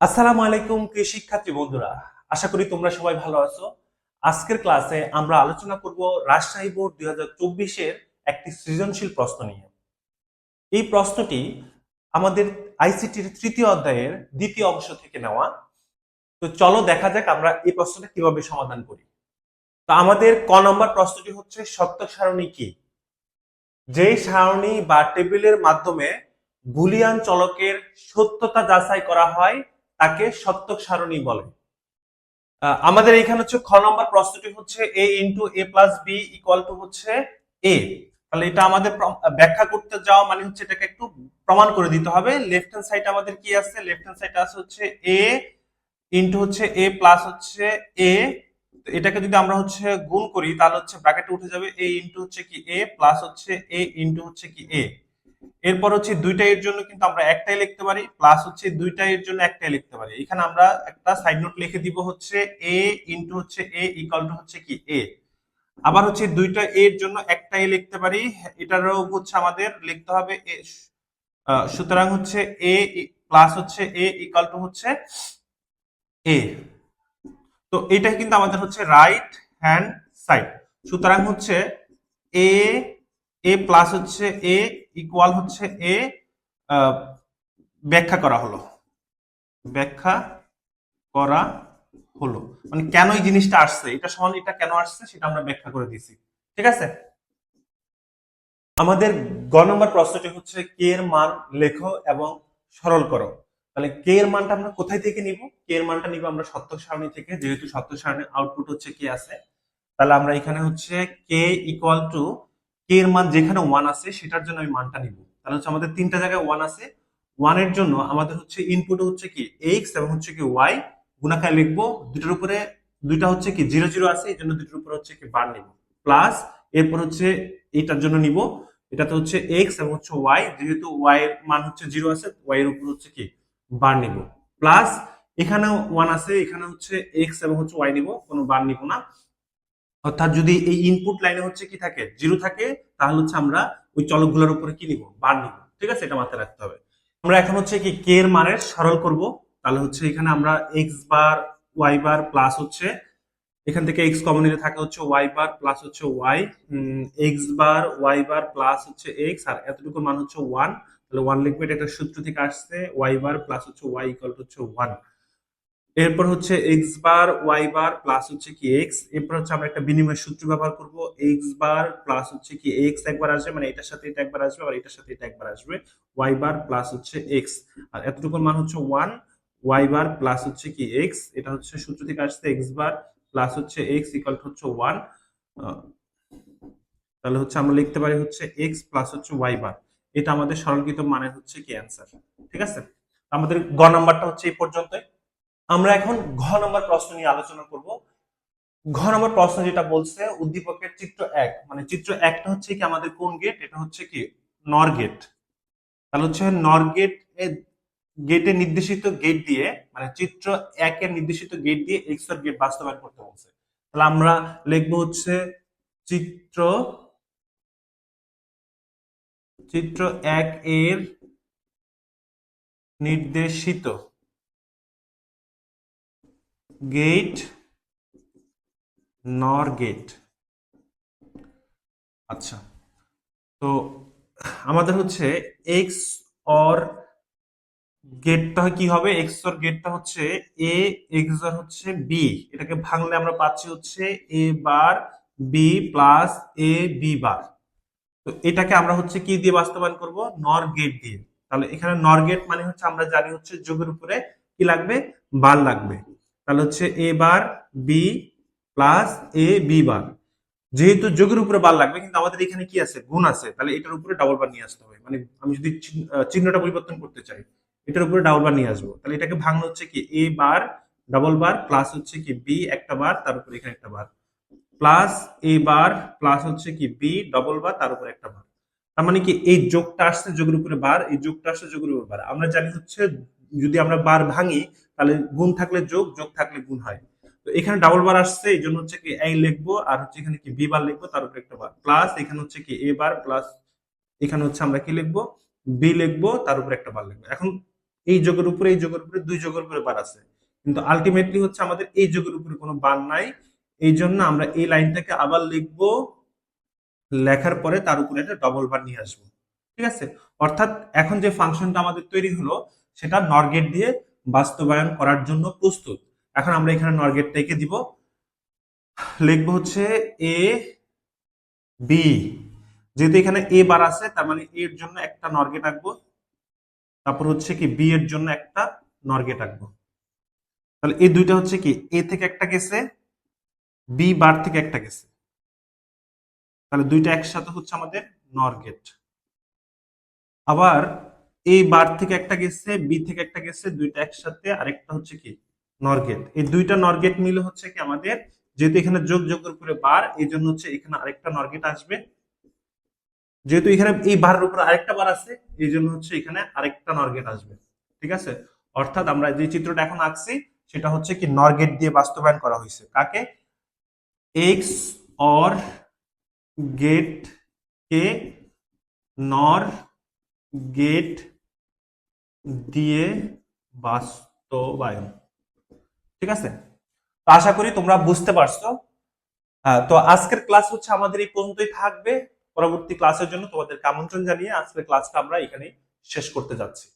আসসালামু আলাইকুম প্রিয় শিক্ষার্থী বন্ধুরা, আশা করি তোমরা সবাই ভালো আছো। আজকের ক্লাসে আমরা আলোচনা করব রাজশাহী বোর্ড দুই হাজার চব্বিশের একটি সৃজনশীল প্রশ্ন নিয়ে। এই প্রশ্নটি আমাদের আইসিটির তৃতীয় অধ্যায়ের দ্বিতীয় অংশ থেকে নেওয়া। তো চলো দেখা যাক আমরা এই প্রশ্নটা কীভাবে সমাধান করি। তো আমাদের ক নম্বর প্রশ্নটি হচ্ছে সত্য সারণী কি? যেই সারণী বা টেবিলের মাধ্যমে বুলিয়ান চলকের সত্যতা যাচাই করা হয় তাকে সত্যক সারণী বলে। আমাদের এখানে হচ্ছে খ নম্বর প্রশ্নটি হচ্ছে A into A plus B equal to হচ্ছে এ তাহলে এটা আমাদের ব্যাখ্যা করতে যাওয়া মানে হচ্ছে এটাকে একটু প্রমাণ করে দিতে হবে। লেফট হ্যান্ড সাইড আমাদের কি আছে? লেফট হ্যান্ড সাইড আছে হচ্ছে এ ইন্টু হচ্ছে এ প্লাস হচ্ছে এ এটাকে যদি আমরা হচ্ছে গুণ করি, তাহলে হচ্ছে ব্র্যাকেটে উঠে যাবে এ ইন্টু হচ্ছে কি এ প্লাস হচ্ছে এ ইন্টু হচ্ছে কি এ এরপর হচ্ছে দুইটা এর জন্য কিন্তু আমরা একটাই লিখতে পারি প্লাস হচ্ছে দুইটা এর জন্য একটাই লিখতে পারি। এখানে আমরা একটা সাইড নোট লিখে দিব হচ্ছে এ ইন্টু হচ্ছে এ ইকাল টু হচ্ছে কি? এ আবার হচ্ছে দুইটা এর জন্য একটাই লিখতে পারি, এটারও হচ্ছে আমাদের লিখতে হবে এ সুতরাং হচ্ছে এ প্লাস হচ্ছে এ ইকাল টু হচ্ছে এ তো এটা কিন্তু আমাদের হচ্ছে রাইট হ্যান্ড সাইড সুতরাং হচ্ছে এ এ প্লাস হচ্ছে এ ইকুয়াল হচ্ছে এ ব্যাখ্যা করা হলো। ব্যাখ্যা করা হলো। মানে কেন এই জিনিসটা আসছে? এটা সমান এটা কেন আসছে সেটা আমরা ব্যাখ্যা করে দিছি ঠিক আছে? আমাদের গ নম্বর প্রশ্নটি হচ্ছে কে এর মান লেখো এবং সরল করো। তাহলে কে এর মানটা আমরা কোথায় থেকে নিব? কে এর মানটা নিব আমরা সত্য সারণী থেকে, যেহেতু সত্য সারণীর আউটপুট হচ্ছে কে আছে। তাহলে আমরা এখানে হচ্ছে কে ইকুয়াল টু কে এর মান যেখানে ওয়ান আছে, সেটার জন্য আমি মানটা নিব। তাহলে হচ্ছে আমাদের তিনটা জায়গায় ওয়ান আছে। ওয়ানের জন্য আমাদের হচ্ছে ইনপুট হচ্ছে কি এক্স এবং হচ্ছে কি ওয়াই গুণাকার লিখব। দুটোর উপরে, দুইটা হচ্ছে কি জিরো জিরো আছে, এই জন্য দুটোর উপরে হচ্ছে কি বার নিব। প্লাস এরপর হচ্ছে এইটার জন্য নিব। এটাতে হচ্ছে এক্স এবং হচ্ছে ওয়াই যেহেতু ওয়াই এর মান হচ্ছে জিরো আছে ওয়াই এর উপর হচ্ছে কি বার নিব। প্লাস এখানে ওয়ান আছে এখানে হচ্ছে এক্স এবং হচ্ছে ওয়াই নিব, কোনো বার নিব না। অর্থাৎ যদি এই ইনপুট লাইনে হচ্ছে কি থাকে? জিরো থাকে, তাহলে হচ্ছে আমরা ওই চলকগুলোর উপরে কি নিব? বার নিব। ঠিক আছে? এটা মাথায় রাখতে হবে। আমরা এখন হচ্ছে কি কে এর মানের সরল করব। তাহলে হচ্ছে এখানে আমরা X bar Y bar plus হচ্ছে, এখান থেকে এক্স কমন নিলে থাকে হচ্ছে ওয়াই বার প্লাস হচ্ছে Y X bar Y bar plus হচ্ছে এক্স আর এতটুকু মান হচ্ছে ওয়ান তাহলে ওয়ান লিখবে এটা একটা সূত্র থেকে আসছে ওয়াই বার প্লাস হচ্ছে ওয়াই ইকুয়াল হচ্ছে ওয়ান এরপর হচ্ছে X bar Y bar plus হচ্ছে কি এক্স এরপর হচ্ছে আমরা একটা বিনিময় সূত্র ব্যবহার করব এক্স বার প্লাস হচ্ছে কি এক্স একবার আসবে মানে এটার সাথে এটা একবার আসবে আর এটার সাথে এটা একবার আসবে ওয়াই বার প্লাস হচ্ছে এক্স আর এতটুকু মান হচ্ছে ওয়ান ওয়াই বার প্লাস হচ্ছে কি এক্স এটা হচ্ছে সূত্র থেকে আসছে এক্স বার প্লাস হচ্ছে এক্স ইকাল হচ্ছে ওয়ান তাহলে হচ্ছে আমরা লিখতে পারি হচ্ছে এক্স প্লাস হচ্ছে ওয়াই বার এটা আমাদের সরলকৃত মানে হচ্ছে কি অ্যান্সার ঠিক আছে? আমাদের গ নাম্বারটা হচ্ছে এই পর্যন্তই। আমরা এখন ঘ নম্বর প্রশ্ন নিয়ে আলোচনা করব। ঘ নম্বর প্রশ্ন যেটা বলছে, উদ্দীপকের চিত্র এক। মানে চিত্র একটা হচ্ছে কি আমাদের কোন গেট এটা হচ্ছে কি নর গেট তাহলে হচ্ছে নর গেট গেটে নির্দেশিত গেট দিয়ে মানে চিত্র একের নির্দেশিত গেট দিয়ে এক্সের গেট বাস্তবায়ন করতে বলছে। তাহলে আমরা লিখব হচ্ছে চিত্র চিত্র এক এর নির্দেশিত গেট, নর গেট। আচ্ছা তো আমাদের হচ্ছে এক্স অর গেটটা কি হবে? এক্স অর গেটটা হচ্ছে এ এক্স অর হচ্ছে বি এটাকে ভাঙলে আমরা পাচ্ছি হচ্ছে A bar B plus A B bar তো এটাকে আমরা হচ্ছে কি দিয়ে বাস্তবায়ন করব? নর গেট দিয়ে। তাহলে এখানে নর গেট মানে হচ্ছে আমরা জানি হচ্ছে যোগের উপরে কি লাগবে? বার লাগবে। তাহলে হচ্ছে A bar B plus A B bar. যেহেতু যোগের উপরে বার লাগবে, কিন্তু আমাদের এখানে কি আছে? গুণ আছে। তাহলে এটার উপরে ডাবল বার নিয়ে আসতে হবে। মানে আমি যদি চিহ্নটা পরিবর্তন করতে চাই, এটার উপরে ডাবল বার নিয়ে আসব। তাহলে এটাকে ভাঙলে হচ্ছে কি? এ বার ডাবল বার প্লাস হচ্ছে কি? বি একটা বার, তার উপরে এখানে একটা বার। প্লাস এ বার প্লাস হচ্ছে কি? বি ডবল বার তার উপরে একটা বার। তার মানে কি? এই যোগটা আসছে যোগের উপরে বার, এই যোগটা আসছে যোগের উপরে বার। আমরা জানি হচ্ছে যদি আমরা বার ভাঙি, তাহলে গুণ থাকলে যোগ যোগ থাকলে গুণ হয়। তো এখানে ডাবল বার আসছে, এই জন্য হচ্ছে কি এই লিখব, আর হচ্ছে এখানে কি বি বার লিখব, তার উপরে একটা বার প্লাস এখানে হচ্ছে কি এ বার প্লাস এখানে হচ্ছে আমরা কি লিখব? বি লিখব, তার উপরে একটা বার লিখব। এখন এই যোগের উপরে, এই যোগের উপরে, দুই যোগের উপরে বার আছে। কিন্তু আলটিমেটলি হচ্ছে আমাদের এই যোগের উপরে কোনো বার নাই। এই জন্য আমরা এই লাইনটাকে আবার লিখব, লেখার পরে তার উপরে একটা ডবল বার নিয়ে আসব। ঠিক আছে? অর্থাৎ এখন যে ফাংশনটা আমাদের তৈরি হলো সেটা নরগেট দিয়ে বাস্তবায়ন করার জন্য প্রস্তুত। এখন আমরা এখানে নরগেটটাকে দিব। লিখব হচ্ছে এ বি যেহেতু এখানে এ বার আছে, তার মানে এ এর জন্য একটা নরগেট আঁকবো। তারপর হচ্ছে কি বি এর জন্য একটা নরগেট আঁকবো। তাহলে এই দুইটা হচ্ছে কি এ থেকে একটা গেছে বি বার থেকে একটা গেছে। তাহলে দুইটা একসাথে হচ্ছে আমাদের নরগেট। আবার এই বার থেকে একটা গেছে বি থেকে একটা গেছে, দুইটা একসাথে, আরেকটা হচ্ছে কি? নরগেট এই দুইটা নরগেট মিলে হচ্ছে কি আমাদের, যেহেতু এখানে যোগ যোগের উপরে বার এই জন্য হচ্ছে এখানে আরেকটা নরগেট আসবে। যেহেতু এখানে এই বারের উপরে আরেকটা বার আছে, এই জন্য হচ্ছে এখানে আরেকটা নরগেট আসবে। ঠিক আছে? অর্থাৎ আমরা যে চিত্রটা এখন আঁকছি, সেটা হচ্ছে কি নরগেট দিয়ে বাস্তবায়ন করা হয়েছে। কাকে? এক্স অর গেট কে নর গেট দিয়ে বাস্তবায়ন। ঠিক আছে? তো আশা করি তোমরা বুঝতে পারছ। আহ, তো আজকের ক্লাস হচ্ছে আমাদের এই পর্যন্তই থাকবে। পরবর্তী ক্লাসের জন্য তোমাদেরকে আমন্ত্রণ জানিয়ে আজকের ক্লাসটা আমরা এখানে শেষ করতে যাচ্ছি।